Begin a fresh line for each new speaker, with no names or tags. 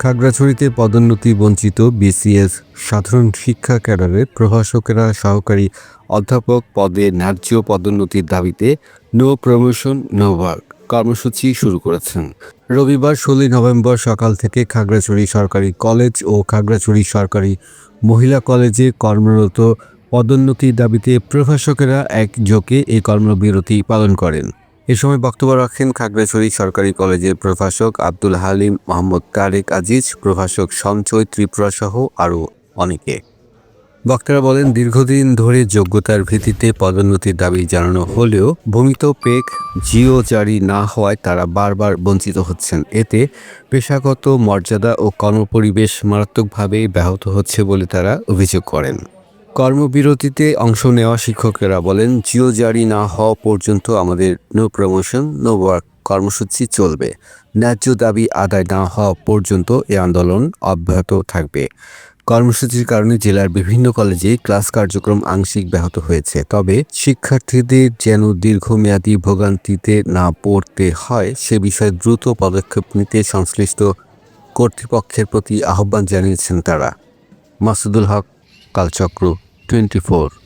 খাগড়াছড়িতে পদোন্নতি বঞ্চিত বিসিএস সাধারণ শিক্ষা ক্যাডারের প্রভাষকেরা সহকারী অধ্যাপক পদে ন্যায্য পদোন্নতির দাবিতে নো প্রমোশন, নো ওয়ার্ক কর্মসূচি শুরু করেছেন। রবিবার ষোলোই নভেম্বর সকাল থেকে খাগড়াছড়ি সরকারি কলেজ ও খাগড়াছড়ি সরকারি মহিলা কলেজে কর্মরত পদোন্নতির দাবিতে প্রভাষকেরা একযোগে এই কর্মবিরতি পালন করেন। এ সময় বক্তব্য রাখেন খাগড়াছড়ি সরকারি কলেজের প্রভাষক আব্দুল হালিম মোহাম্মদ তারেক আজিজ, প্রভাষক সঞ্চয় ত্রিপুরা সহ আরও অনেকে। বক্তারা বলেন, দীর্ঘদিন ধরে যোগ্যতার ভিত্তিতে পদোন্নতির দাবি জানানো হলেও ভূমিত পেক জিও জারি না হওয়ায় তারা বারবার বঞ্চিত হচ্ছেন। এতে পেশাগত মর্যাদা ও কর্মপরিবেশ মারাত্মকভাবে ব্যাহত হচ্ছে বলে তারা অভিযোগ করেন। কর্মবিরতিতে অংশ নেওয়া শিক্ষকেরা বলেন, জিও জারি না হওয়া পর্যন্ত আমাদের নো প্রমোশন নো ওয়ার্ক কর্মসূচি চলবে। ন্যায্য দাবি আদায় না হওয়া পর্যন্ত এ আন্দোলন অব্যাহত থাকবে। কর্মসূচির কারণে জেলার বিভিন্ন কলেজে ক্লাস কার্যক্রম আংশিক ব্যাহত হয়েছে। তবে শিক্ষার্থীদের যেন দীর্ঘমেয়াদী ভোগান্তিতে না পড়তে হয়, সে বিষয়ে দ্রুত পদক্ষেপ নিতে সংশ্লিষ্ট কর্তৃপক্ষের প্রতি আহ্বান জানিয়েছেন তারা। মাসুদুল হক, কালচক্র। Twenty four